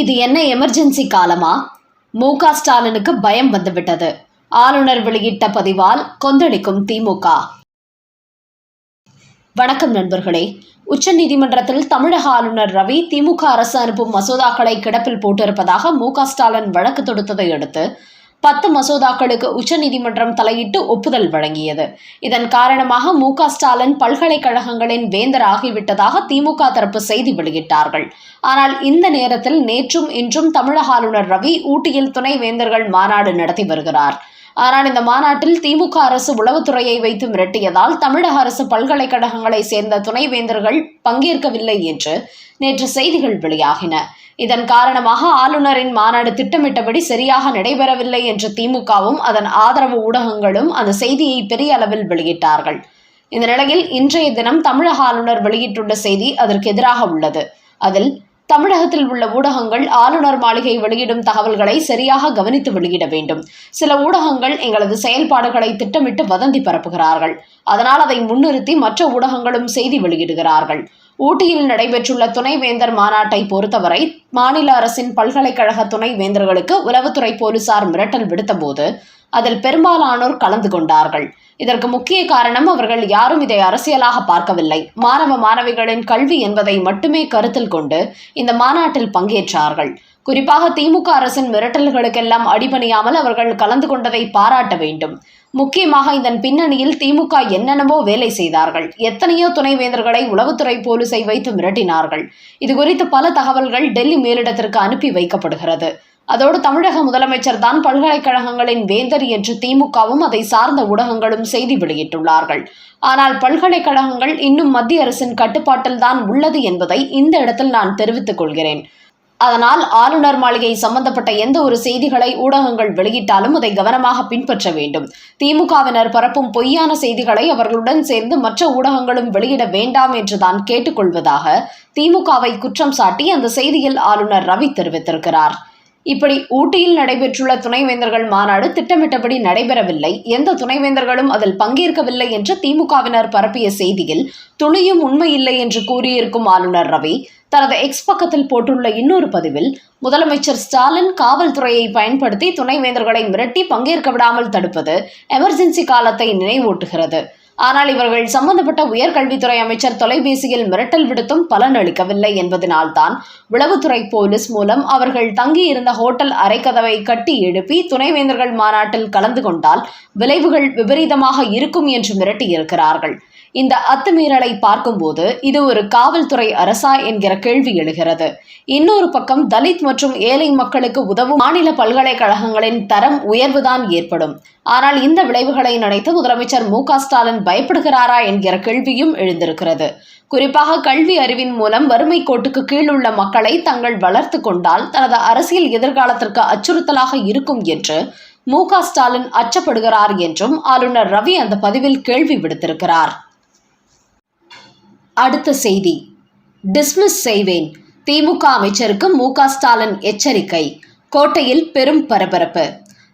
இது என்ன எமர்ஜென்சி காலமா? மு க ஸ்டாலினுக்கு பயம் வந்துவிட்டது. ஆளுநர் வெளியிட்ட பதிவால் கொந்தளிக்கும் திமுக. வணக்கம் நண்பர்களே. உச்சநீதிமன்றத்தில் தமிழக ஆளுநர் ரவி திமுக அரசு அனுப்பும் மசோதாக்களை கிடப்பில் போட்டிருப்பதாக மு க ஸ்டாலின் வழக்கு தொடுத்ததை அடுத்து பத்து மசோதாக்களுக்கு உச்சநீதிமன்றம் தலையிட்டு ஒப்புதல் வழங்கியது. இதன் காரணமாக மு. க. ஸ்டாலின் பல்கலைக்கழகங்களின் வேந்தர் ஆகிவிட்டதாக திமுக தரப்பு செய்தி வெளியிட்டார்கள். ஆனால் இந்த நேரத்தில் நேற்றும் இன்றும் தமிழக ஆளுநர் ரவி ஊட்டியில் துணை வேந்தர்கள் மாநாடு நடத்தி வருகிறார். ஆனால் இந்த மாநாட்டில் திமுக அரசு உளவுத்துறையை வைத்து மிரட்டியதால் தமிழக அரசு பல்கலைக்கழகங்களை சேர்ந்த துணைவேந்தர்கள் பங்கேற்கவில்லை என்று நேற்று செய்திகள் வெளியாகின. இதன் காரணமாக ஆளுநரின் மாநாடு திட்டமிட்டபடி சரியாக நடைபெறவில்லை என்று திமுகவும் அதன் ஆதரவு ஊடகங்களும் அந்த செய்தியை பெரிய அளவில் வெளியிட்டார்கள். இந்த நிலையில் இன்றைய தினம் தமிழக ஆளுநர் வெளியிட்டுள்ள செய்தி அதற்கு எதிராக உள்ளது. அதில் தமிழகத்தில் உள்ள ஊடகங்கள் ஆளுநர் மாளிகை வெளியிடும் தகவல்களை சரியாக கவனித்து வெளியிட வேண்டும். சில ஊடகங்கள் எங்களது செயல்பாடுகளை திட்டமிட்டு வதந்தி பரப்புகிறார்கள். அதனால் அதை முன்னிறுத்தி மற்ற ஊடகங்களும் செய்தி வெளியிடுகிறார்கள். ஊட்டியில் நடைபெற்றுள்ள துணைவேந்தர் மாநாட்டை பொறுத்தவரை மாநில அரசின் பல்கலைக்கழக துணைவேந்தர்களுக்கு உளவுத்துறை போலீசார் மிரட்டல் விடுத்தபோது அதில் பெரும்பாலானோர் கலந்து கொண்டார்கள். இதற்கு முக்கிய காரணம் அவர்கள் யாரும் இதை அரசியலாக பார்க்கவில்லை. மாணவ மாணவிகளின் கல்வி என்பதை மட்டுமே கருத்தில் கொண்டு இந்த மாநாட்டில் பங்கேற்றார்கள். குறிப்பாக திமுக அரசின் மிரட்டல்களுக்கெல்லாம் அடிபணியாமல் அவர்கள் கலந்து கொண்டதை பாராட்ட வேண்டும். முக்கியமாக இதன் பின்னணியில் திமுக என்னென்னவோ வேலை செய்தார்கள். எத்தனையோ துணைவேந்தர்களை உளவுத்துறை போலீசை வைத்து மிரட்டினார்கள். இது குறித்து பல தகவல்கள் டெல்லி மேலிடத்திற்கு அனுப்பி வைக்கப்படுகிறது. அதோடு தமிழக முதலமைச்சர் தான் பல்கலைக்கழகங்களின் வேந்தர் என்று திமுகவும் அதை சார்ந்த ஊடகங்களும் செய்தி வெளியிட்டுள்ளார்கள். ஆனால் பல்கலைக்கழகங்கள் இன்னும் மத்திய அரசின் கட்டுப்பாட்டில் தான் உள்ளது என்பதை இந்த இடத்தில் நான் தெரிவித்துக் கொள்கிறேன். அதனால் ஆளுநர் மாளிகை சம்பந்தப்பட்ட எந்த ஒரு செய்திகளை ஊடகங்கள் வெளியிட்டாலும் அதை கவனமாக பின்பற்ற வேண்டும். திமுகவினர் பரப்பும் பொய்யான செய்திகளை அவர்களுடன் சேர்ந்து மற்ற ஊடகங்களும் வெளியிட வேண்டாம் என்று தான் கேட்டுக்கொள்வதாக திமுகவை குற்றம் சாட்டி அந்த செய்தியில் ஆளுநர் ரவி தெரிவித்திருக்கிறார். இப்படி ஊட்டியில் நடைபெற்றுள்ள துணைவேந்தர்கள் மாநாடு திட்டமிட்டபடி நடைபெறவில்லை. எந்த துணைவேந்தர்களும் அதில் பங்கேற்கவில்லை என்று திமுகவினர் பரப்பிய செய்தியில் துளியும் உண்மையில்லை என்று கூறியிருக்கும் ஆளுநர் ரவி தனது எக்ஸ் பக்கத்தில் போட்டுள்ள இன்னொரு பதிவில் முதலமைச்சர் ஸ்டாலின் காவல்துறையை பயன்படுத்தி துணைவேந்தர்களை மிரட்டி பங்கேற்க விடாமல் தடுப்பது எமர்ஜென்சி காலத்தை நினைவூட்டுகிறது. ஆனால் இவர்கள் சம்பந்தப்பட்ட உயர்கல்வித்துறை அமைச்சர் தொலைபேசியில் மிரட்டல் விடுத்தும் பலன் அளிக்கவில்லை என்பதனால்தான் உளவுத்துறை போலீஸ் மூலம் அவர்கள் தங்கியிருந்த ஹோட்டல் அரைக்கதவை கட்டி எழுப்பி துணைவேந்தர்கள் மாநாட்டில் கலந்து கொண்டால் விளைவுகள் விபரீதமாக இருக்கும் என்று மிரட்டியிருக்கிறார்கள். இந்த அத்துமீறலை பார்க்கும்போது இது ஒரு காவல்துறை அரசா என்கிற கேள்வி எழுகிறது. இன்னொரு பக்கம் தலித் மற்றும் ஏழை மக்களுக்கு உதவும் மாநில பல்கலைக்கழகங்களின் தரம் உயர்வுதான் ஏற்படும். ஆனால் இந்த விளைவுகளை நினைத்து முதலமைச்சர் மு ஸ்டாலின் பயப்படுகிறாரா என்கிற கேள்வியும் எழுந்திருக்கிறது. குறிப்பாக கல்வி அறிவின் மூலம் வறுமை கோட்டுக்கு கீழ் உள்ள மக்களை தங்கள் வளர்த்து கொண்டால் தனது அரசியல் எதிர்காலத்திற்கு அச்சுறுத்தலாக இருக்கும் என்று மு ஸ்டாலின் அச்சப்படுகிறார் என்றும் ஆளுநர் ரவி அந்த பதிவில் கேள்வி விடுத்திருக்கிறார். அடுத்த செய்தி. டிஸ்மிஸ் செய்வேன். திமுக அமைச்சருக்கு மு க ஸ்டாலின் எச்சரிக்கை. கோட்டையில் பெரும் பரபரப்பு.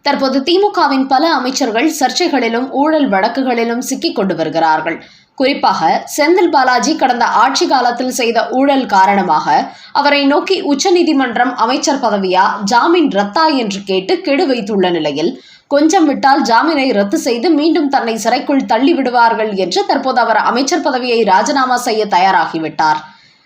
தற்போது திமுகவின் பல அமைச்சர்கள் சர்ச்சைகளிலும் ஊழல் வழக்குகளிலும் சிக்கிக் கொண்டு வருகிறார்கள். குறிப்பாக செந்தில் பாலாஜி கடந்த ஆட்சி காலத்தில் செய்த ஊழல் காரணமாக அவரை நோக்கி உச்சநீதிமன்றம் அமைச்சர் பதவியா ஜாமீன் ரத்தா என்று கேட்டு கெடு வைத்துள்ள நிலையில் கொஞ்சம் விட்டால் ஜாமீனை ரத்து செய்து மீண்டும் தன்னை சிறைக்குள் தள்ளி விடுவார்கள் என்று தற்போது அவர் அமைச்சர் பதவியை ராஜினாமா செய்ய தயாராகிவிட்டார்.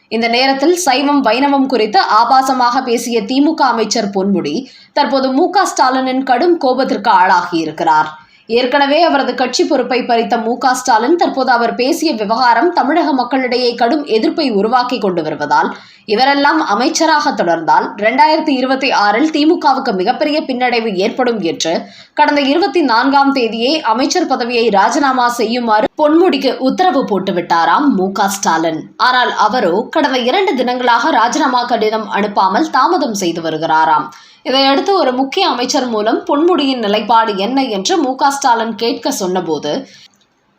இந்த நேரத்தில் சைவம் வைணவம் குறித்து ஆபாசமாக பேசிய திமுக அமைச்சர் பொன்முடி தற்போது மு க ஸ்டாலினின் கடும் கோபத்திற்கு ஆளாகியிருக்கிறார். ஏற்கனவே அவரது கட்சி பொறுப்பை பறித்த மு ஸ்டாலின் தற்போது அவர் பேசிய விவகாரம் தமிழக மக்களிடையே கடும் எதிர்ப்பை உருவாக்கி கொண்டு வருவதால் இவரெல்லாம் அமைச்சராக தொடர்ந்தால் இரண்டாயிரத்தி இருபத்தி ஆறில் திமுகவுக்கு மிகப்பெரிய பின்னடைவு ஏற்படும் என்று கடந்த இருபத்தி நான்காம் தேதியே அமைச்சர் பதவியை ராஜினாமா செய்யுமாறு பொன்முடிக்கு உத்தரவு போட்டுவிட்டாராம் மு ஸ்டாலின். ஆனால் அவரோ கடந்த இரண்டு தினங்களாக ராஜினாமா கடிதம் அனுப்பாமல் தாமதம் செய்து வருகிறாராம். இதையடுத்து ஒரு முக்கிய அமைச்சர் மூலம் பொன்முடியின் நிலைப்பாடு என்ன என்று மு ஸ்டாலின் கேட்க சொன்னபோது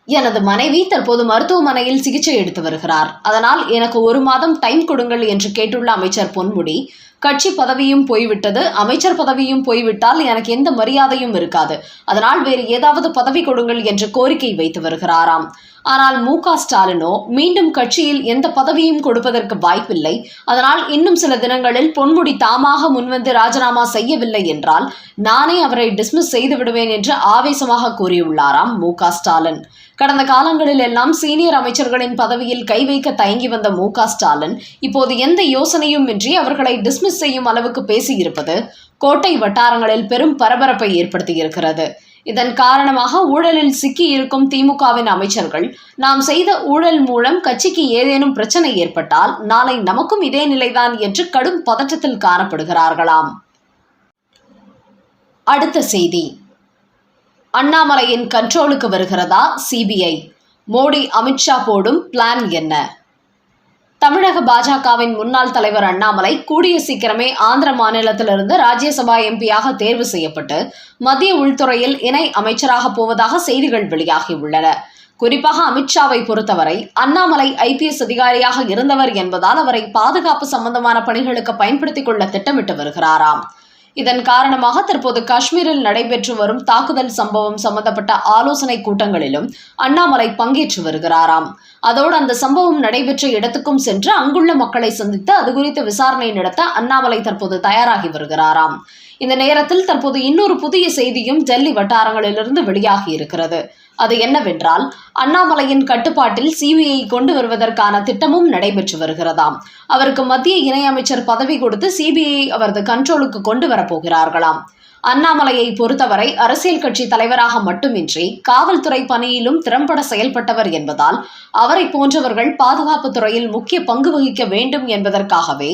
எனது மனைவி தற்போது மருத்துவமனையில் சிகிச்சை எடுத்து வருகிறார். அதனால் எனக்கு ஒரு மாதம் டைம் கொடுங்கள் என்று கேட்டுள்ள அமைச்சர் பொன்முடி கட்சி பதவியும் போய்விட்டது. அமைச்சர் பதவியும் போய்விட்டால் எனக்கு எந்த மரியாதையும் இருக்காது. அதனால் வேறு ஏதாவது பதவி கொடுங்கள் என்று கோரிக்கை வைத்து வருகிறாராம். ஆனால் மு க ஸ்டாலினோ மீண்டும் கட்சியில் எந்த பதவியும் கொடுப்பதற்கு வாய்ப்பில்லை. அதனால் இன்னும் சில தினங்களில் பொன்முடி தாமாக முன்வந்து ராஜினாமா செய்யவில்லை என்றால் நானே அவரை டிஸ்மிஸ் செய்து விடுவேன் என்று ஆவேசமாக கூறியுள்ளாராம் மு க ஸ்டாலின். கடந்த காலங்களில் எல்லாம் சீனியர் அமைச்சர்களின் பதவியில் கை வைக்க தயங்கி வந்த மு க ஸ்டாலின் இப்போது எந்த யோசனையும் இன்றி அவர்களை டிஸ்மிஸ் செய்யும் அளவுக்கு பேசியிருப்பது கோட்டை வட்டாரங்களில் பெரும் பரபரப்பை ஏற்படுத்தியிருக்கிறது. இதன் காரணமாக ஊழலில் சிக்கி இருக்கும் திமுகவின் அமைச்சர்கள் நாம் செய்த ஊழல் மூலம் கட்சிக்கு ஏதேனும் பிரச்சனை ஏற்பட்டால் நாளை நமக்கும் இதே நிலைதான் என்று கடும் பதற்றத்தில் காணப்படுகிறார்களாம். அடுத்த செய்தி. அண்ணாமலையின் கண்ட்ரோலுக்கு வருகிறதா? சிபிஐ மோடி அமித்ஷா போடும் பிளான் என்ன? தமிழக பாஜகவின் முன்னாள் தலைவர் அண்ணாமலை கூடிய சீக்கிரமே ஆந்திர மாநிலத்திலிருந்து ராஜ்யசபா எம்பியாக தேர்வு செய்யப்பட்டு மத்திய உள்துறையில் இணை அமைச்சராக போவதாக செய்திகள் வெளியாகியுள்ளன. குறிப்பாக அமித்ஷாவை பொறுத்தவரை அண்ணாமலை ஐபிஎஸ் அதிகாரியாக இருந்தவர் என்பதால் அவரை பாதுகாப்பு சம்பந்தமான பணிகளுக்கு பயன்படுத்திக் கொள்ள திட்டமிட்டு வருகிறாராம். இதன் காரணமாக தற்போது காஷ்மீரில் நடைபெற்று வரும் தாக்குதல் சம்பவம் சம்பந்தப்பட்ட ஆலோசனை கூட்டங்களிலும் அண்ணாமலை பங்கேற்று வருகிறாராம். அதோடு அந்த சம்பவம் நடைபெற்ற இடத்துக்கும் சென்று அங்குள்ள மக்களை சந்தித்து அது குறித்து விசாரணை நடத்த அண்ணாமலை தற்போது தயாராகி வருகிறாராம். இந்த நேரத்தில் தற்போது இன்னொரு புதிய செய்தியும் ஜல்லி வட்டாரங்களிலிருந்து வெளியாகி இருக்கிறது. அது என்னவென்றால் அண்ணாமலையின் கட்டுப்பாட்டில் சிபிஐ கொண்டு வருவதற்கான திட்டமும் நடைபெற்று வருகிறதாம். அவருக்கு மத்திய இணையமைச்சர் பதவி கொடுத்து சிபிஐ அவரது கண்ட்ரோலுக்கு கொண்டு வரப்போகிறார்களாம் அண்ணாமலையை பொறுத்தவரை அரசியல் கட்சி தலைவராக மட்டுமின்றி காவல்துறை பணியிலும் திறம்பட செயல்பட்டவர் என்பதால் அவரை போன்றவர்கள் பாதுகாப்பு துறையில் முக்கிய பங்கு வகிக்க வேண்டும் என்பதற்காகவே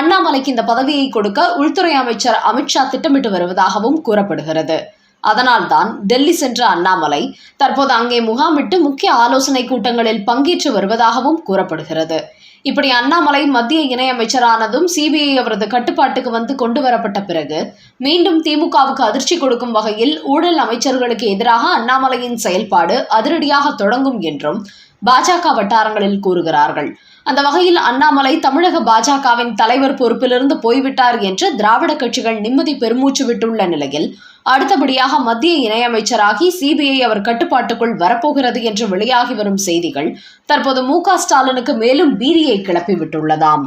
அண்ணாமலைக்கு இந்த பதவியை கொடுக்க உள்துறை அமைச்சர் அமித்ஷா திட்டமிட்டு வருவதாகவும் கூறப்படுகிறது. அதனால்தான் டெல்லி சென்ற அண்ணாமலை தற்போது அங்கே முகாமிட்டு முக்கிய ஆலோசனை கூட்டங்களில் பங்கேற்று வருவதாகவும் கூறப்படுகிறது. இப்படி அண்ணாமலை மத்திய இணையமைச்சரானதும் சிபிஐ அவரது கட்டுப்பாட்டுக்கு வந்து கொண்டு வரப்பட்ட பிறகு மீண்டும் திமுகவுக்கு அதிர்ச்சி கொடுக்கும் வகையில் ஊழல் அமைச்சர்களுக்கு எதிராக அண்ணாமலையின் செயல்பாடு அதிரடியாக தொடங்கும் என்றும் பாஜக வட்டாரங்களில் கூறுகிறார்கள். அந்த வகையில் அண்ணாமலை தமிழக பாஜகவின் தலைவர் பொறுப்பிலிருந்து போய்விட்டார் என்று திராவிட கட்சிகள் நிம்மதி பெருமூச்சு விட்டுள்ள நிலையில் அடுத்தபடியாக மத்திய இணையமைச்சராகி சிபிஐ அவர் கட்டுப்பாட்டுக்குள் வரப்போகிறது என்று வெளியாகி வரும் செய்திகள் தற்போது மு ஸ்டாலினுக்கு மேலும் பீதியை கிளப்பிவிட்டுள்ளதாம்.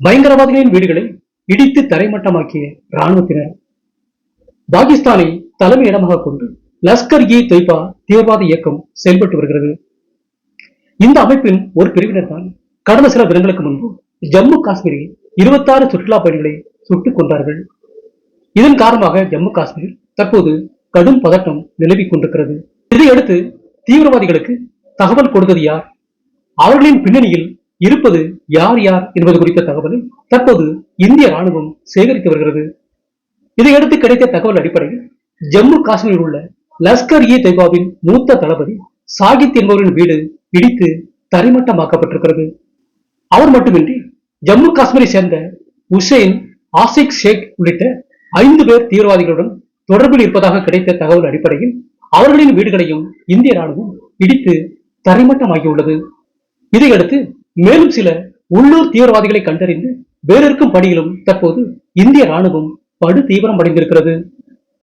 பயங்கரவாதிகளின் வீடுகளை இடித்து தரைமட்டமாக்கிய ராணுவத்தினர் பாகிஸ்தானை தலைமையிடமாக கொண்டு லஷ்கர் இ தொய்பா தீவிரவாத இயக்கம் செயல்பட்டு வருகிறது. இந்த அமைப்பின் ஒரு பிரிவினர் தான் கடந்த சில தினங்களுக்கு முன்பு ஜம்மு காஷ்மீரில் இருபத்தாறு சுற்றுலா பயணிகளை சுட்டுக் கொண்டார்கள் இதன் காரணமாக ஜம்மு காஷ்மீர் தற்போது கடும் பதட்டம் நிலவிக் கொண்டிருக்கிறது. இதையடுத்து தீவிரவாதிகளுக்கு தகவல் கொடுத்தது யார்? அவர்களின் பின்னணியில் இருப்பது யார் யார் என்பது குறித்த தகவலை தற்போது இந்திய ராணுவம் சேகரித்து வருகிறது. இதையடுத்து கிடைத்த தகவல் அடிப்படையில் ஜம்மு காஷ்மீரில் உள்ள லஷ்கர் இ தொய்பாவின் மூத்த தளபதி சாகித் என்பவரின் வீடு இடித்து தரைமட்டமாக்கப்பட்டிருக்கிறது. அவர் மட்டுமின்றி ஜம்மு காஷ்மீரை சேர்ந்த உசேன் ஆசிக் ஷேக் உள்ளிட்ட ஐந்து பேர் தீவிரவாதிகளுடன் தொடர்பில் இருப்பதாக கிடைத்த தகவல் அடிப்படையில் அவர்களின் வீடுகளையும் இந்திய ராணுவம் இடித்து தரைமட்டமாகியுள்ளது இதையடுத்து மேலும் சில உள்ளூர் தீவிரவாதிகளை கண்டறிந்து வேறிருக்கும் பணியிலும் தற்போது இந்திய ராணுவம் படு தீவிரம் அடைந்திருக்கிறது